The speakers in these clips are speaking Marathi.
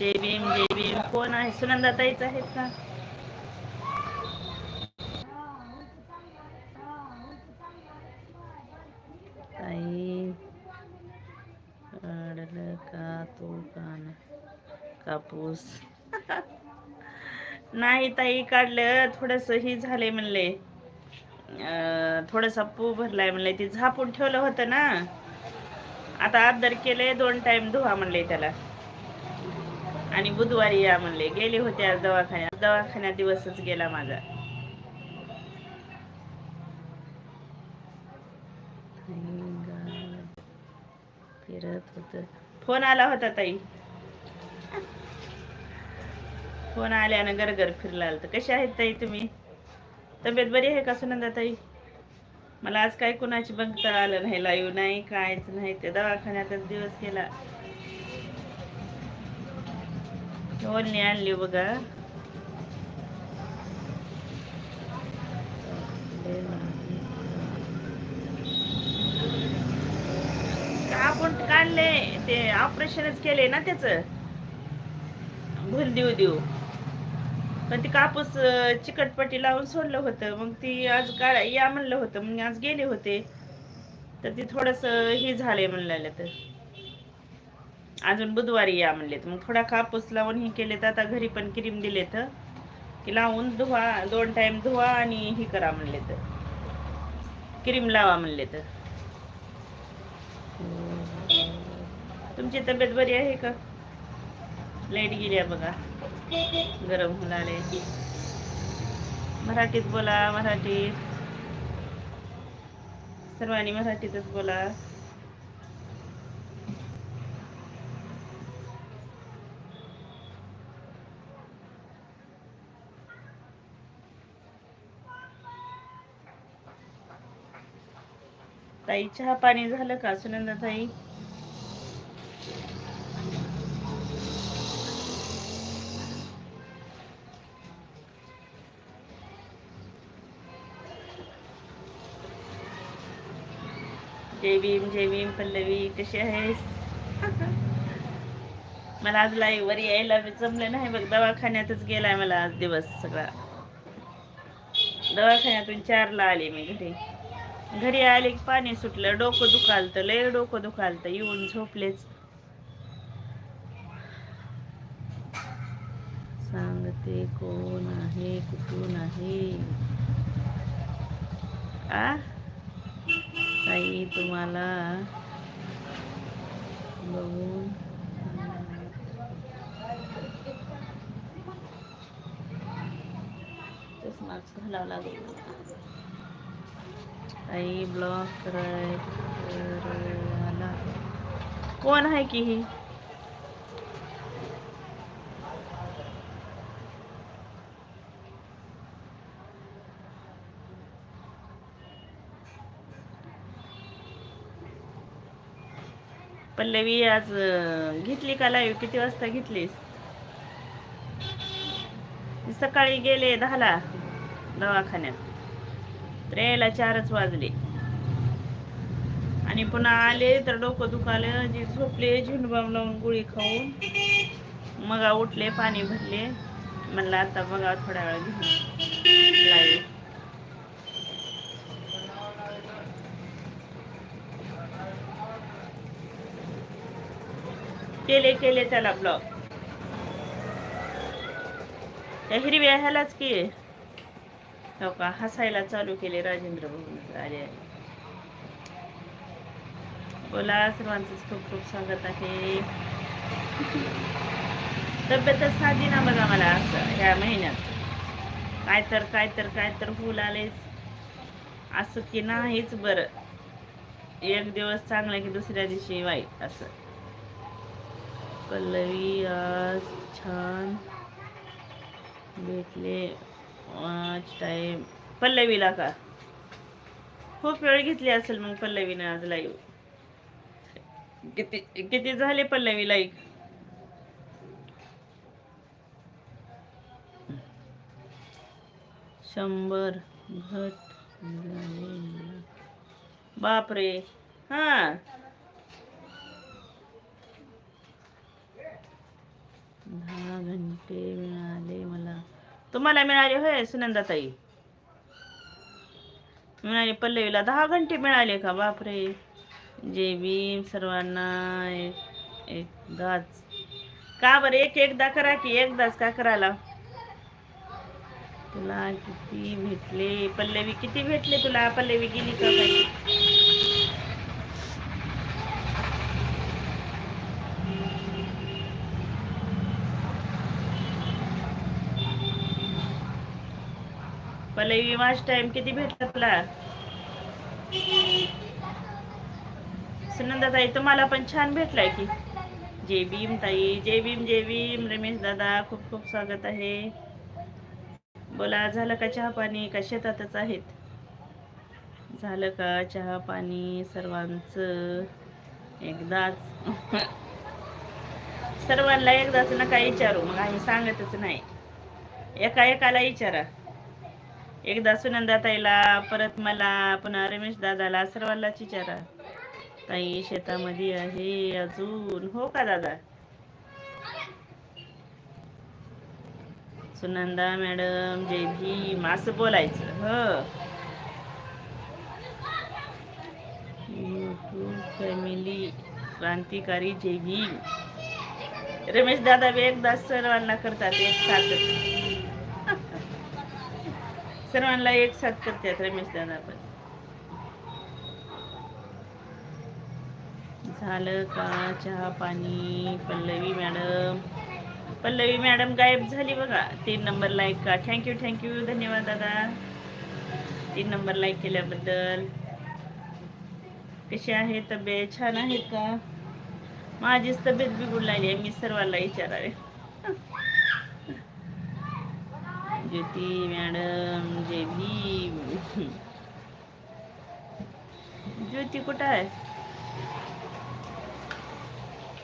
जय भीम जय भीम कोण आहे? सुनंदा ताईच आहेत का? ताई. अडलं का तो कान? कापूस. नाही ताई काढलं. थोडस ही झालंय म्हणले. अं, थोडासा पू भरलाय म्हणले. ते झापून ठेवलं होतं ना. आता आदर केले दोन टाइम धुवा म्हणले त्याला. आणि बुधवारी या म्हणले. गेले होते आज दवाखान्यात. दवाखान्यात दिवसच गेला माझा. फिरत होत. फोन आला होता ताई. फोन आल्यानं गरगर फिरला तर कशी आहेत ताई तुम्ही? तब्येत बरी आहे का सुनंदा ताई? मला आज काय कुणाची बघता आलं नाही लाईव्ह नाही कायच नाही. ते दवाखान्यातच दिवस गेला. ओढणी आणली बघा. आपण काढले ते ऑपरेशनच केले ना त्याच. भूल देऊ देऊ. पण ती कापूस चिकटपट्टी लावून सोडलं होतं. मग ती आज काढा या म्हणलं होतं. मग आज गेले होते. तर ती थोडस हे झालंय म्हणलं तर. अजून बुधवारी या म्हणलेत. मग थोडा कापूस लावून हे केले तर आता घरी पण क्रीम दिले तर की लावून धुवा दोन टाइम धुवा आणि हे करा म्हणले तर क्रीम लावा म्हणले तर तुमची तब्येत बरी आहे का? लाइट गेली बघा. गरम होऊन आले मराठीत बोला मराठीत. सर्वांनी मराठीतच बोला. ताई चहा पाणी झालं का सुनंदा ताई जय भीम जय भीम पल्लवी कशी आहेस? मला आज लाईव्ह वर यायला जमलं नाही बघ दवाखान्यातच गेलाय मला आज दिवस सगळा. दवाखान्यातून चारला आले मी घरी घरी आले की पाणी सुटलं डोकं दुखालतं लय डोकं दुखालतं येऊन झोपलेच. सांगते कोण आहे कुठून आहे? आ? ताई तुम्हाला बघून चष्माच घालावं लागेल. आई ब्लॉक करायला. कोण आहे की ही? पल्लवी आज घेतली का लाईव्ह किती वाजता घेतलीस? सकाळी गेले दहाला दवाखान्यात. त्रेला यायला चारच वाजले. आणि पुन्हा आले तर डोकं दुखालं जे झोपले झेंडूबाम लावून गोळी खाऊन मग उठले पाणी भरले. म्हणलं आता बघा थोड्या वेळ घेऊन लाईव्ह केले केले त्याला ब्लॉक त्या हिरव्या ह्यालाच की. हो का? हसायला चालू केले राजेंद्र भाऊ आले बोला सर्वांचंच खूप खूप स्वागत आहे. तब्येतच साधी ना बघा मला असं ह्या महिन्यात. काय तर काय तर काय तर फुल आलेच असं की नाहीच बरं. एक दिवस चांगला की दुसऱ्या दिवशी वाईट असं. पल्लवी आज छान भेटले. आज टाईम पल्लवीला का? खूप वेळ घेतली असेल मग पल्लवीने आज लाईव्ह किती? किती झाले पल्लवी लाईक शंभर घट बापरे. हा. दहा घंटे मिळाले मला. तुम्हाला मिळाले होय सुनंदाताई? मिळाले पल्लवीला दहा घंटे मिळाले का? बापरे. जे भीम सर्वांना एक एकदाच का बरं? एक एकदा करा की एकदाच का करायला? तुला किती भेटले? पल्लवी किती भेटले तुला? पल्लवी गेली का काही पल्लवी वाच टाइम किती भेटला तुला? सुनंदा ताई तुम्हाला पण छान भेटलाय की. जय भीम ताई जय भीम जय भीम. रमेश दादा खूप खूप स्वागत आहे. बोला झालं का चहा पाणी? का शेतातच आहेत? झालं का चहा पाणी सर्वांचं? एकदाच. सर्वांना एकदाच नका विचारू मग आम्ही सांगतच नाही. एका एकाला विचारा. एकदा सुनंदा ताईला परत मला पुन्हा रमेश दादाला सर्वांनाच विचारा. ताई शेतामध्ये आहे अजून. हो का दादा? सुनंदा मॅडम जय भीम. असं बोलायचं. ह. यूट्यूब फॅमिली क्रांतिकारी जय भीम. रमेश दादा बी एकदा सर्वांना करतात एक साथच सर्वांना एक साथ करतात रमेश दादा पण. झालं का चहा पाणी पल्लवी मॅडम? पल्लवी मॅडम गायब झाली बघा. तीन नंबर लाईक का. थँक्यू थँक्यू धन्यवाद दादा. तीन नंबर लाईक केल्याबद्दल. कशी आहे तब्येत? छान आहेत का? माझीच तब्येत बिघडून लागली आहे. मी सर्वांना विचारावे. म्हणजे ज्योती मॅडम जे भीम ज्योती कुठं आहे?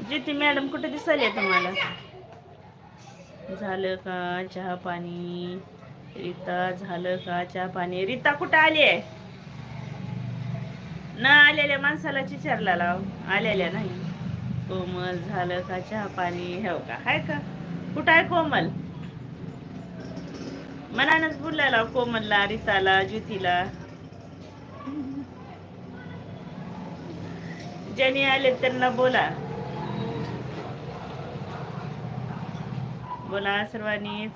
ज्योती मॅडम कुठे दिसायला तुम्हाला झालं का चहा पाणी? रीता झालं का चहा पाणी? रीता कुठं आली आहे? न आलेल्या माणसाला विचारला लाव. आलेल्या नाही. कोमल झालं का चहा पाणी? हो का? हाय का? कुठं आहे कोमल? मनानच बोलला कोमलला रिताला ज्योतीला. ज्यांनी आले त्यांना बोला. बोला सर्वांनीच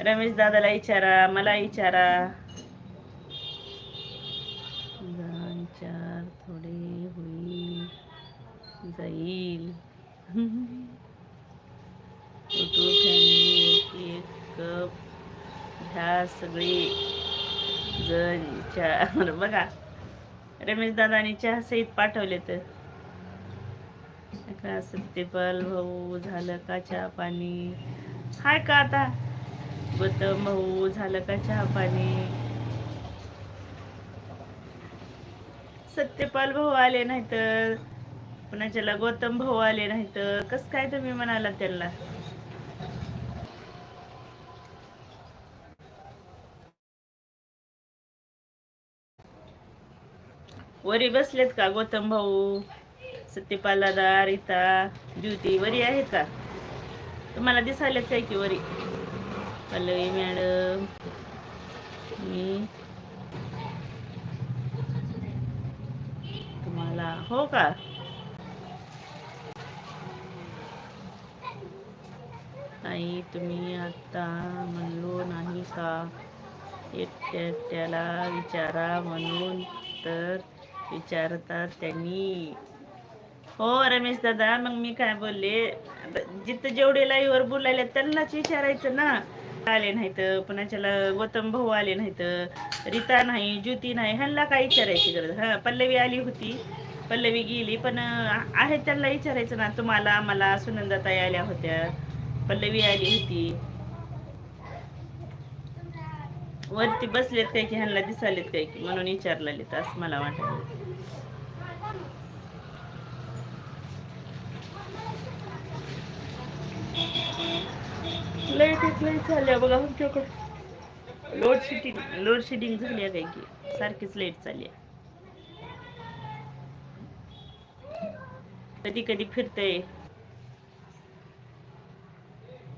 रमेश दादाला विचारा मला विचारा दोन चार थोडे होईल जाईल फोटो फॅमिली एक एक कप घ्या सगळे जण चहा बघा. रमेश दादानी चहा सहित पाठवले तर. का सत्यपाल भाऊ झालं का चहा पाणी? हाय का आता? गौतम भाऊ झालं का चहा पाणी? सत्यपाल भाऊ आले नाही तर ज्याला गौतम भाऊ आले नाही तर कस काय तुम्ही म्हणाला त्यांना? वरी बसलेत का? गौतम भाऊ सत्यपाल दादा रीता ज्योती वरी आहेत का? तुम्हाला दिसायलेत काय की वरी? पल्लवी मॅडम मी. तुम्हाला हो का? नाही तुम्ही आता म्हणलो नाही का? एकट्या एकट्याला विचारा म्हणून तर विचारतात त्यांनी. हो रमेश दादा मग मी काय बोलले? जिथं जेवढे लाईव्हवर बोलायला त्यांनाच विचारायचं ना. आले नाहीत पुण्याच्याला गौतम भाऊ आले नाहीत रीता नाही ज्योती नाही ह्यांना काय विचारायची गरज? हां पल्लवी आली होती. पल्लवी गेली पण आहे त्यांना विचारायचं ना. तुम्हाला आम्हाला सुनंदाताई आल्या होत्या. पल्लवी आली होती. वरती बसलेत काय की ह्यांना दिसालेत काय की म्हणून विचारलेत असं मला वाटत लाइट एक लाइट झाल्या बघा आमच्याकडे. लोड शेडिंग लोड शेडिंग झाली आहे काय की सारखीच लाइट चालली आहे. कधी कधी फिरतय.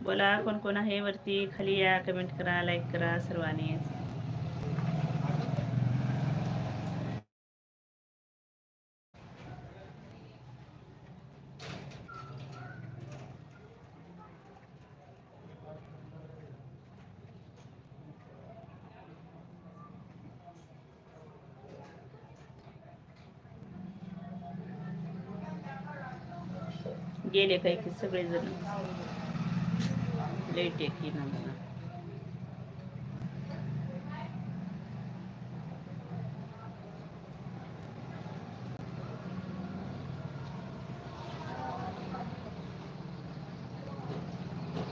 बोला कोण कोण आहे वरती? खाली या कमेंट करा लाईक करा सर्वांनी. गेले काही की सगळेजण. लेट आहे की ना मला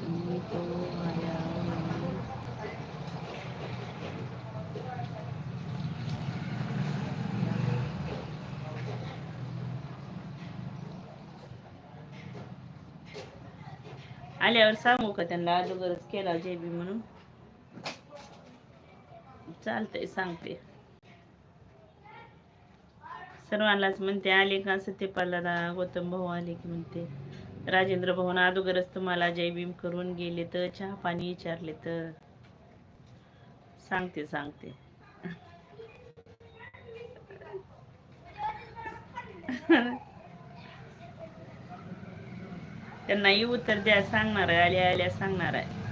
तुम्ही तो आया म्हणून आल्यावर सांगू का त्यांना? अगोदरच केला जेबी म्हणून. चालतंय सांगते. सर्वांनाच म्हणते आले का सत्यपालाला गौतम भाऊ आले की म्हणते. राजेंद्र भवन अगोदरच तुम्हाला जयभीम करून गेले तर चहा पाणी विचारले तर. सांगते सांगते. त्यांना येऊ उत्तर द्या सांगणार आहे आल्या आल्या सांगणार आहे.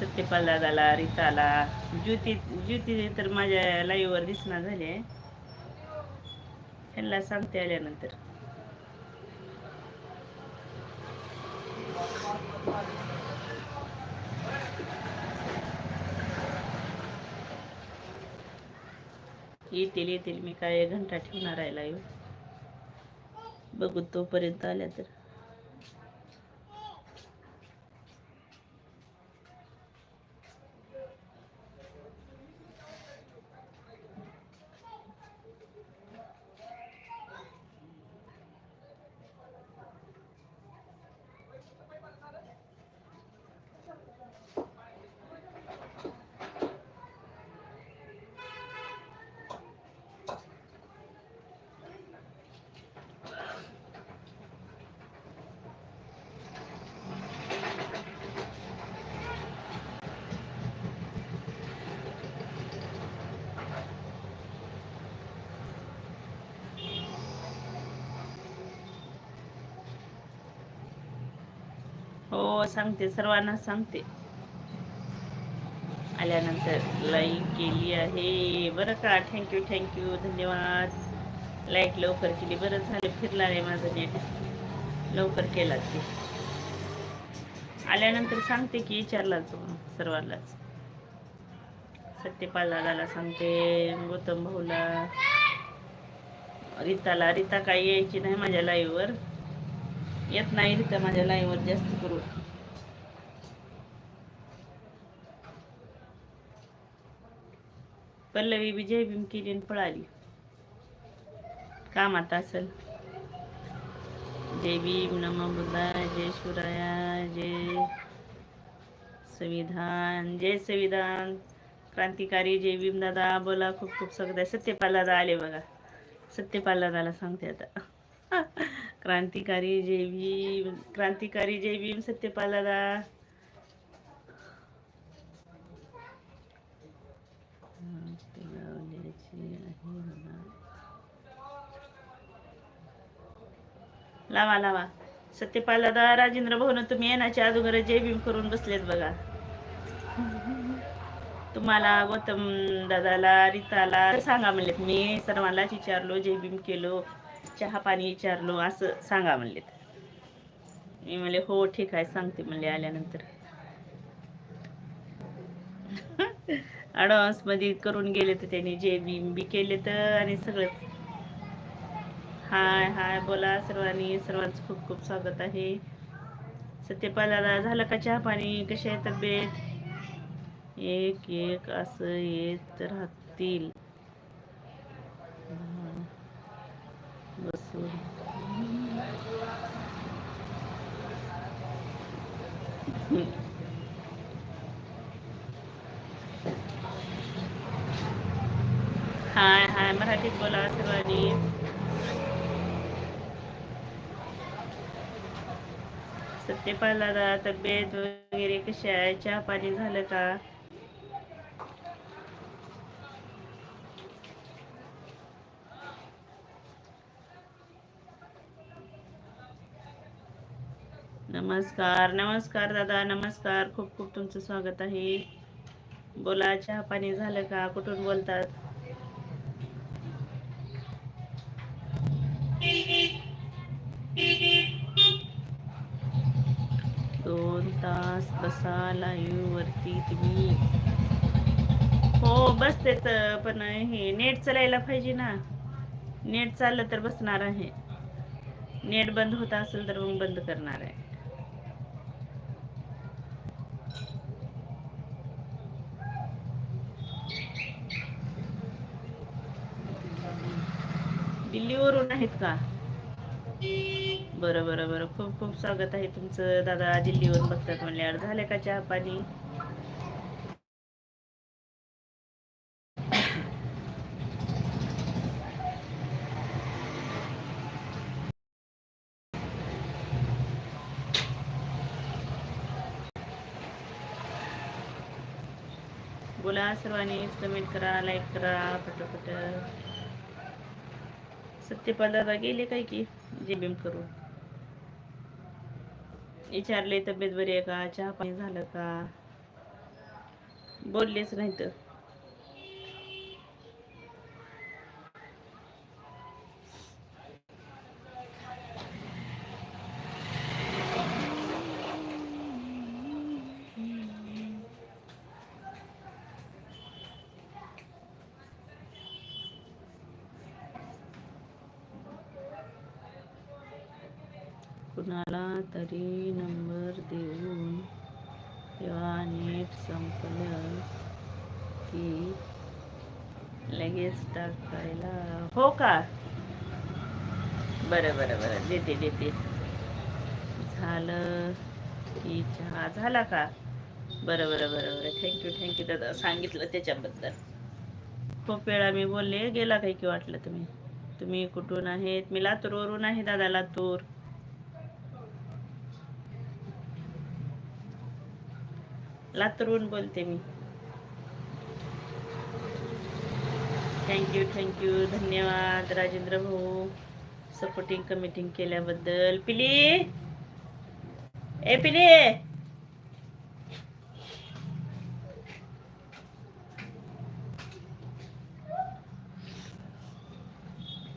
सत्यपाल दादाला रीताला ज्योती ज्योती तर माझ्या लाईव्हवर दिसणार झाले त्यांना सांगते आल्यानंतर. येतील येतील. मी काय घंटा ठेवणार आहे लाईव्ह बघू तोपर्यंत आल्या तर. हो सांगते सर्वांना सांगते. आल्यानंतर लाईक केली आहे. बरं का? थँक्यू थँक्यू धन्यवाद. लाईक लवकर केली. बरं झालं. फिरला रे माझं नेट लवकर केला ते. आल्यानंतर सांगते की विचारला तो सर्वांनाच. सत्यपाल दादाला सांगते गौतम भाऊला. रीताला रीता काही यायची नाही माझ्या लाईव्हवर येत नाही रीता माझ्या लाईव्हवर जास्त करून. पल्लवी बी जय भीम केली आणि पळाली. कामात असल. जय भीम नम बुद्धा जय शिवराया जय संविधान जय संविधान. क्रांतिकारी जय भीम दादा बोला खूप खूप स्वागत आहे. सत्यपाल दादा आले बघा. सत्यपाल दादाला सांगते आता. क्रांतिकारी जय भीम क्रांतिकारी जय भीम सत्यपाल दादा लावा लावा. सत्यपाल दादा राजेंद्र भाऊन तुम्ही येण्याच्या अगोदर जय भीम करून बसलेत बघा. तुम्हाला गौतम दादाला रीताला सांगा म्हणलेत. मी सर्वांनाच विचारलो जय भीम केलो चहा पाणी विचारलो असं सांगा म्हणलेत. मी म्हणले हो ठीक आहे सांगते म्हणले आल्यानंतर. ॲडव्हान्समध्ये करून गेले तर त्यांनी जे बीम बी केले तर आणि सगळंच हाय हाय बोला सर्वांनी. सर्वांचं खूप खूप स्वागत आहे. सत्यपालाला झालं का चहा पाणी? कशी आहे तब्येत? एक एक असं येत राहतील. बसून. हाय हाय मराठीत बोला सर्वांनी. सत्यपाल दादा तब्येत वगैरे कशी आहे? चहा पाणी झालं का? नमस्कार नमस्कार दादा नमस्कार. खूप खूप तुमचं स्वागत आहे. बोला चहा पाणी झालं का? कुठून बोलतात दोन तास बसा लाईव्ह वरती तुम्ही. हो बसतेच पण हे नेट चालायला पाहिजे ना. नेट चाललं तर बसणार आहे. नेट बंद होत असेल तर मग बंद करणार आहे. दिल्लीवरून आहेत का? बरं बरं बरं. खूप खूप स्वागत आहे तुमचं. दादा दिल्लीवरून बघतात म्हणल्यावर. झालं का चहा पाणी? बोला सर्वांनी. कमेंट करा लाईक करा पटपट. सत्यपाल दादा गेले काय की? जे बीम करू विचारले तब्येत बरी आहे का? चहा पाणी झालं का? बोललेच नाही तर कुणाला तरी नंबर देऊन तेव्हा नेट संपलं की लगेच टाकायला हो का? बरं बरं बरं. देते देते. झालं की चहा. झाला का? बरं बरं बरं बरं. थँक्यू थँक्यू दादा. सांगितलं त्याच्याबद्दल. खूप वेळा मी बोलले गेला काही की वाटलं तुम्ही. तुम्ही कुठून आहेत? मी लातूरवरून आहे दादा लातूर. लातरून बोलते मी. थँक्यू थँक्यू धन्यवाद राजेंद्र भाऊ. सपोर्टिंग कमिटिंग केल्याबद्दल. पिली? ए पिली!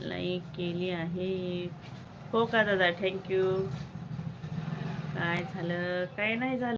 लाईक केली आहे. हो का दादा? थँक्यू काय झालं? काय नाही झालं?